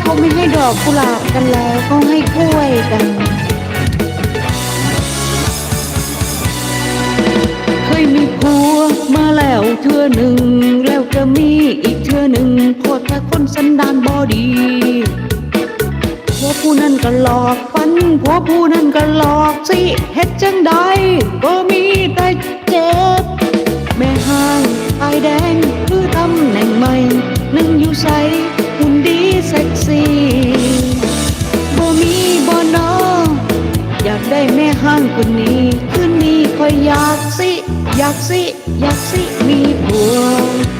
เขาไม่ให้ดอกกุหลาบกันแล้วเขาให้กล้วยกัน เคยมีผัวมาแล้วเทื่อหนึ่ง แล้วก็มีอีกเทื่อหนึ่งโคตรแต่คนสันดานบอดีผัวผู้นั้นก็หลอกฟันผัวผู้นั้นก็หลอกสิเฮ็ดจังใดก็มีแต่เจ็บแม่ห้างไอแดงคือตำแหน่งใหม่นั่งอยู่ใส่ เซ็กซี่บ่มีบ่นออยากได้แม่ห้างคนนี้คืนนี้คอยอยากสิ อยากสิ อยากสิมีผัว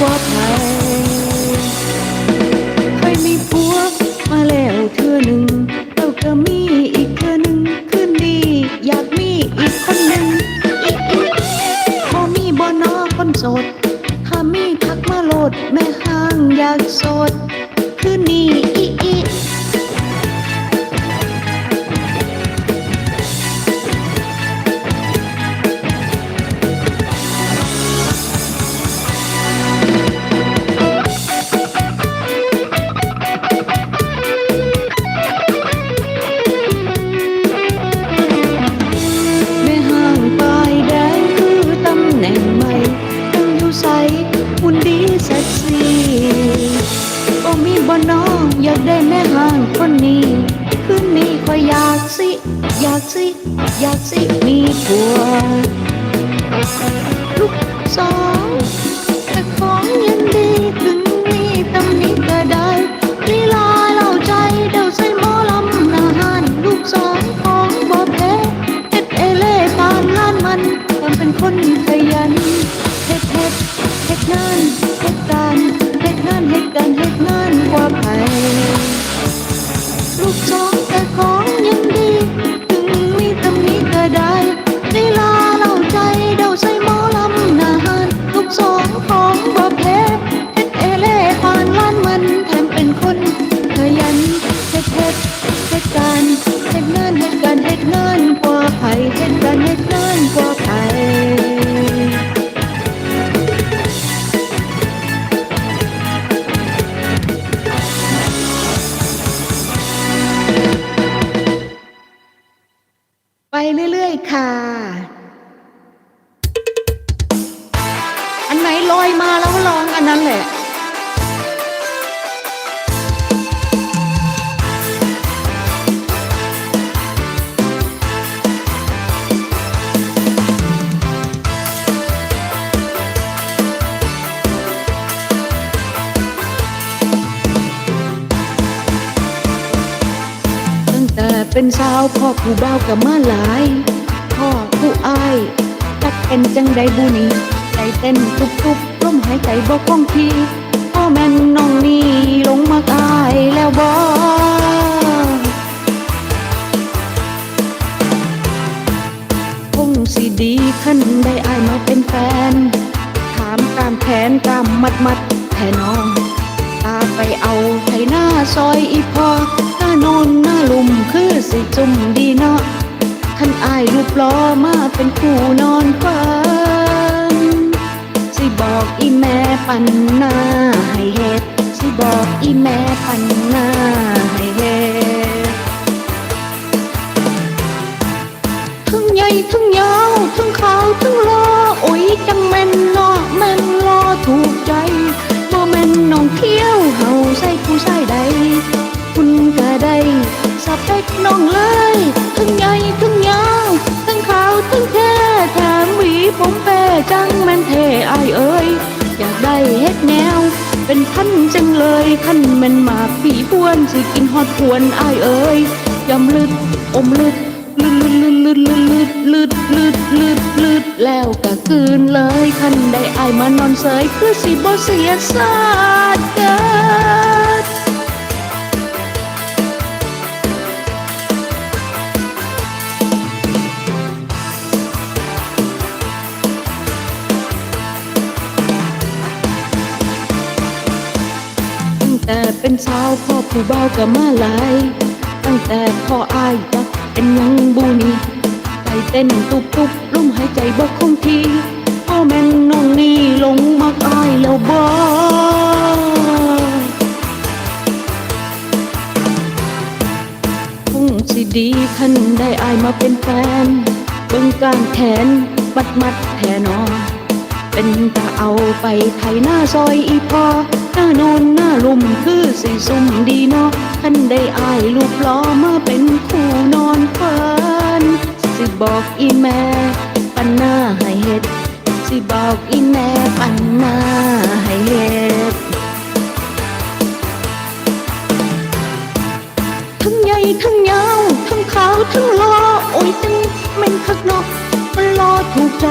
ฮ็ดงานกว่าไผเคยมีผัวมาแล้วเธอหนึ่งแล้วก็มีอีกเธอหนึ่งขึ้นดี อยากมีอีกคนหนึ่งอีกอีกพอมีบอนอคนโสด ถ้ามีทักมาโหลดแม่ห้างอยากโสด อยากได้แม่ห้างคนนี้ คืนนี้คอยอยากสิ อยากสิ อยากสิมีผัว ลูกสอง Trong. ลอยมาแล้วก็ลองอันนั้นแหละตั้งแต่เป็นสาวพ่อผู้เบ่ากับมาหลาย พ่อผู้อายจักเป็นจังใดบุนี เต้นตุบตุบลมหายใจบ่คล่องทีพ่อแม่นน้องนี่ลงมาตายแล้วบ่คงสิดีขันได้อายมาเป็นแฟน ถามกามแขนกามมัดมัดแท่น้อง ตาไปเอาไถหน้าซอยอีพอหน้าโนนหน้าลุมคือสิจุ่มดีเนาะท่านอายรูปล้อมาเป็นคู่นอนฝัน บอกอีแม่ปันหน้าให้เฮ็ดสิบอกอีแม่ปันหน้าให้เฮ็ดทั้งใหญ่ทั้งยาวทั้งขาวทั้งลอโอ้ยจังแม่นเนาะแม่นลอถูกใจบ่แม่นน้องเที่ยวเฮาใส่ผู้ใส่ใดคุณก็ได้สเปคน้องเลยทั้งใหญ่ทั้ง ผมแปรจังแม่นเทอายเอ้ยอยากได้เฮ็ดแนว เป็นพันจังเลยคันแม่นมากผีพวนสิกินฮอดพวนอายเอ้ยยำลึดอมลึดลืดลืดลืดลืดลืดลืดลืดลืดแล้วก็คืนเลยคันได้อายมานอนเสยคือสิบ่เสียสาดเกิด เป็นสาวพ่อผู้เบาก็มาหลาย ตั้งแต่พ่ออายจักเป็นยังบูนีใจเต้นตุบตุบลมหายใจบกคงทีพ่อแม่นน้องนี่ลงมักอายแล้วบ่คงสิดีคันได้อายมาเป็นแฟน เบิ่งการแขนบัดมัดแทนอเป็นตาเอาไปไถหน้าซอยอีพอ หน้าโนนหน้าลุ่มคือสิสุ่มดีเนาะคันได้อายลูกล้อมาเป็นคู่นอนฝันสิบอกอีแม่ปันหน้าให้เฮ็ด สิบอกอีแม่ปันหน้าให้เฮ็ดทั้งใหญ่ทั้งยาวทั้งขาวทั้งล่อโอ้ยจังแม่นคักเนาะมันรอถูกใจ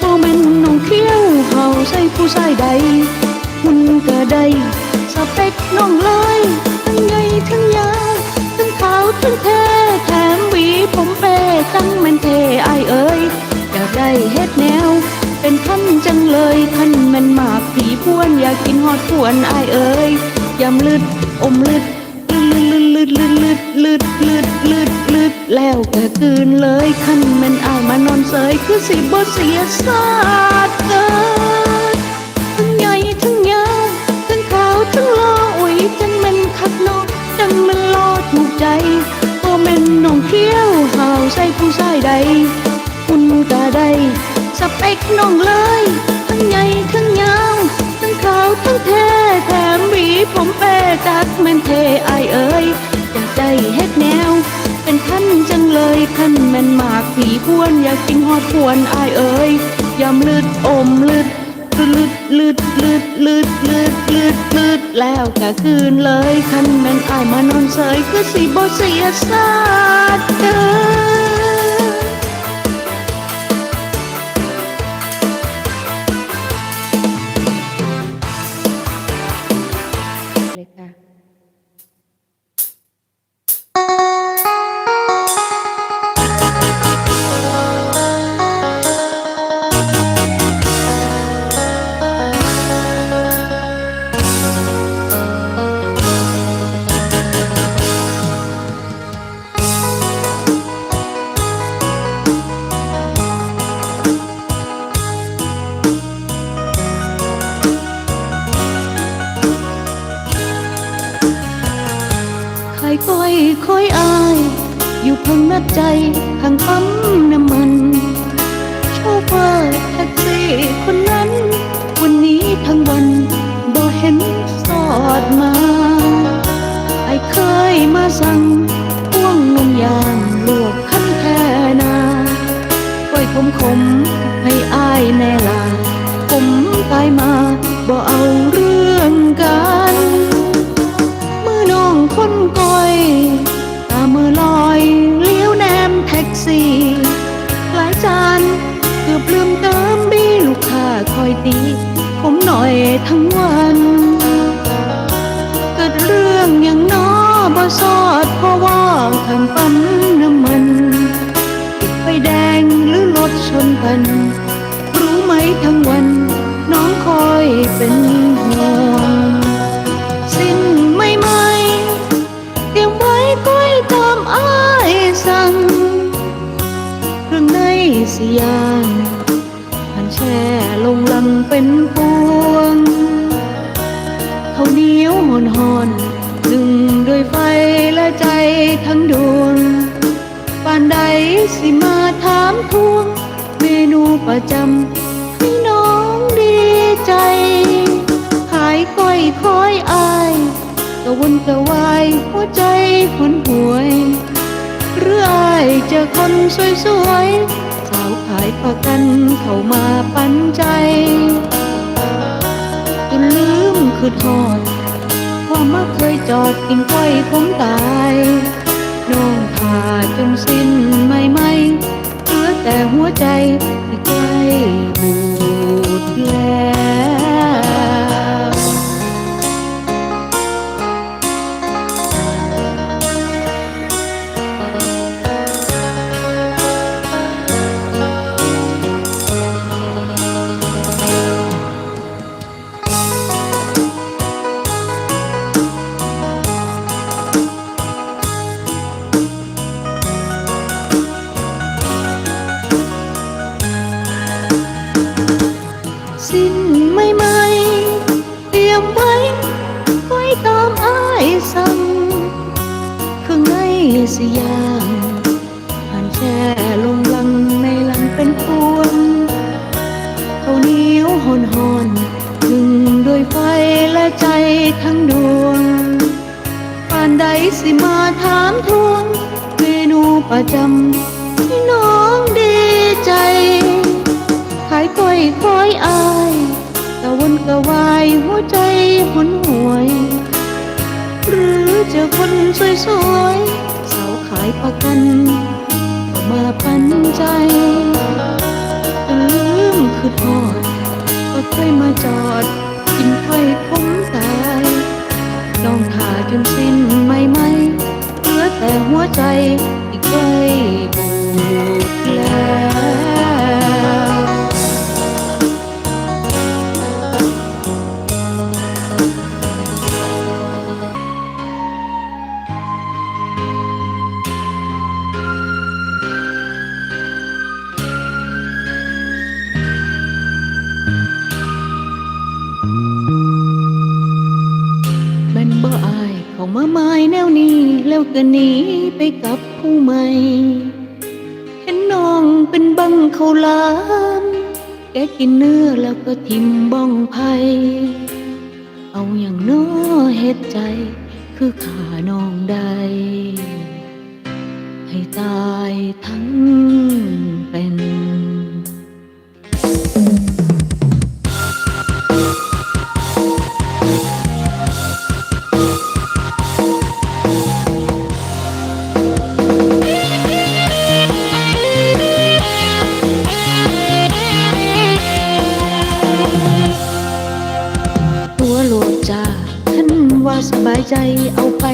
บ่แม่นน้องเขี้ยวเฮาใส่ผู้ชายใด ก็ได้สเปคน้องเลยทั้งใหญ่ทั้งยาวทั้งขาวทั้งแท้แถมหวีผมเป้ตั้งม่นเทไอเอ้ยอยากได้เฮ็ดแนว เป็นท่านจังเลยท่านมันมากผีพวนอยากกินฮอดพวนไอเอ้ยยำลึดอมลึดลืดลืดลืดลืดลืดลืดลืดลืดแล้วก็คืนเลยคันมันอามานอนเสยคือสิบ่เสียสาดเกิน ทั้งหล่อโอ้ยจังมันคักนอกจังมันรอถูกใจบ่แม่นน้องเขี้ยวหาวใส่ผู้ชายใดคุณก็ได้สเปคน้องเลย ทั้งใหญ่ทั้งยาวทั้งขาวทั้งแท้แถมหวีผมเป้จักแม่นเทอเอ้ยอยากได้เฮ็ดแนว เป็นท่านจังเลยท่านแม่นมากผีพวนอยากกินฮอดพวนอเอ้ยยำลืดอมลืด ลืดลืดลืดลืดลืดลืดลืดแล้วก็คืนเลยคันแม่นอายมานอนเสยคือสิบ่เสียสาดเด้อ คอยก้อยคอยอาย อยู่พังนัดใจข้างปั๊มน้ำมันโชเฟอร์แท็กซี่คนนั้น วันนี้ทั้งวันบ่เห็นสอดมาไอเคยมาสั่งพ่วงนมยางลวกขั้นแค่นาก้อยขมขมให้อายแน่ลาผมตายมาบ่เอาเรื่องกัน ตีผมหน่อยทั้งวัน เกิดเรื่องอย่างน้อบ่สอดเพราะว่าข้างปั๊มน้ำมันติดไฟแดงหรือรถชนกัน รู้ไหมทั้งวัน น้องคอยเป็นห่วงสิ้นไม่ไม่เตรียมไว้ก้อยตามอ้ายสั่งเครื่องในสยางพัน งลังเป็นพวงเข้าเหนียวหอนหอนๆนึ่งด้วยไฟและใจทั้งดวงปานใดสิมาถามทวง เมนูประจำให้น้องดีใจ ขายก้อยคอยอายกระวนกระวายหัวใจหนหวย หรืออายเจอคนสวยๆาวขายประกันเข้ามาปันใจจนลืมคือทอดความมาเคยจอดกินก้อยผมตายน้องผ่าจนสิ้นไม่ไม่เหลือแต่หัวใจที่ใกล้บูดแล้ว สิ้นไม่ไหมเตรียมไว้ไว้ตามอ้ายสั่งข้างในสยามผ่านแช่ลงลังในลังเป็นพวนเขาเหนียวหอนหอนถึงด้วยไฟและใจทั้งดวงป่านใดสิมาถามทวง เมนูประจำที่น้องดีใจายก้อยคอยอายกะวนกะวายหัวใจหนหวย หรือเจอคนสวยๆสาวขายประกันก็มาปันใจลืมคือทอดก็เคยมาจอด กินไฟผมตายลองถ่าจนสิ้นไม่ไม่เหลือแต่หัวใจอีกใกล้บูดแล้ว มาไม้แนวนี้แล้วก็หนีไปกับผู้ใหม่ เห็นน้องเป็นบังเขาลาม แกกินเนื้อแล้วก็ทิมบ้องไผ่เอาอย่างน้อเฮ็ดใจ คือขาน้องได้ ให้ตายทั้งเป็น ใจเอาไป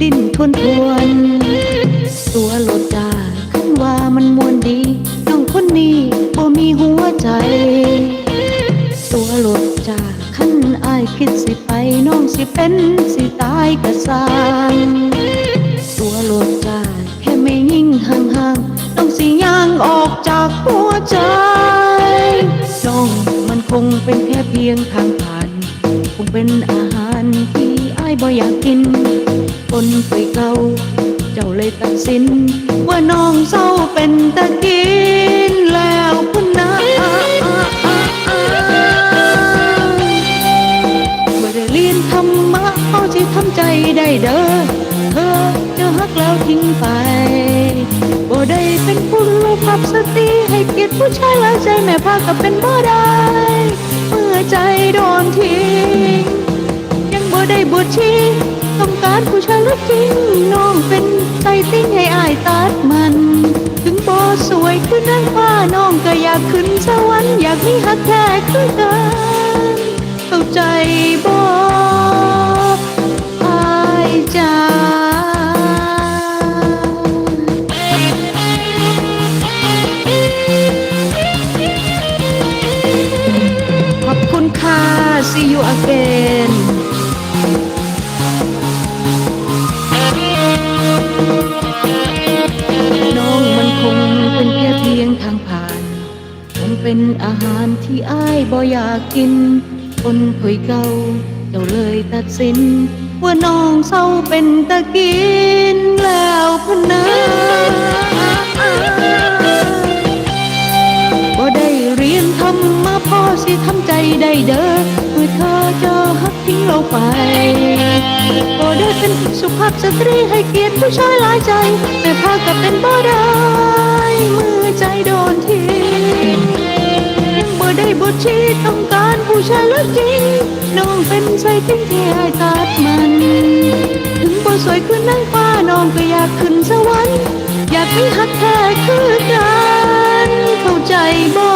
ดิ้นทวนทวนตัวโลดจาขันว่ามันมวนดีน้องคนนี้บ่มีหัวใจตัวโลดจาขันอายคิดสิไปน้องสิเป็นสิตายกะสางตัวโลดจาแค่ไม่ยิ่งห่างๆต้องสิย่างออกจากหัวใจน้องมันคงเป็นแค่เพียงทางผ่าน คงเป็นอาหาร บ่อยากกินคนเคยเก่าเจ้าเลยตัดสิน ว่าน้องเศร้าเป็นตะกินแล้วคุณนะบ่ได้เรียนธรรมะเอาที่ทำใจได้เด้อเธอจะฮักแล้วทิ้งไปบ่ได้เป็นผู้รู้พับสติให้เกียรติผู้ชายหลายใจแม่พากับเป็นบ่ได้ เมื่อใจโดนทิ้ ดชีต้องการผู้ชายรักจริง น้องเป็นใจติ้งให้อายตัดมัน ถึงบ่สวยคือนางฟ้าน้องก็อยากขึ้นสวรรค์อยากมีฮักแท้คือกันเข้าใจบ่อายจ้าขอบคุณค่ะ see you again เป็นอาหารที่อ้ายบ่อยากกิน คนเคยเก่า เจ้าเลยตัดสิน ว่าน้องเศร้าเป็นตะกินแล้วพะนะบ่ได้เรียนทำมาพ่อสิทำใจได้เด้อเมื่อเธอเจอฮักทิ้งเราไปบ่ได้เป็นสุภาพสตรีให้เกียรติผู้ชายหลายใจ แต่พากับเป็นบ่ได้ มือใจโดนทิ้ง ยังบ่ได้บทชีต้องการผู้ชายรักจริง น้องเป็นใจทิ้งที่ให้ตัดมัน ถึงบ่สวยขึ้นางฟ้าน้องก็อยากขึ้นสวรรค์ อยากมีฮักแท้คือกัน เข้าใจบ่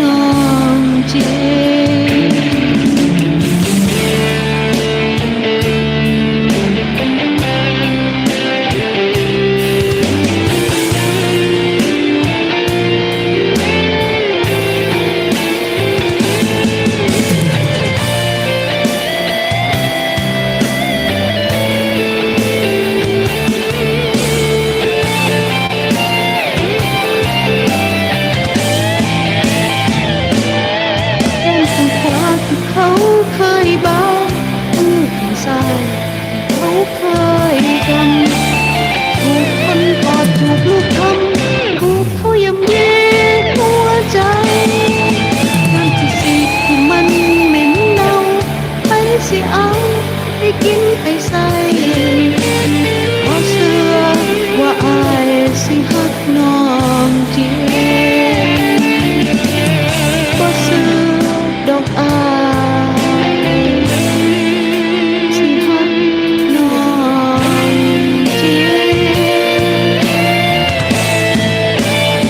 น้องเจ เคยกัน ถูกคนกอดถูกลูกทำ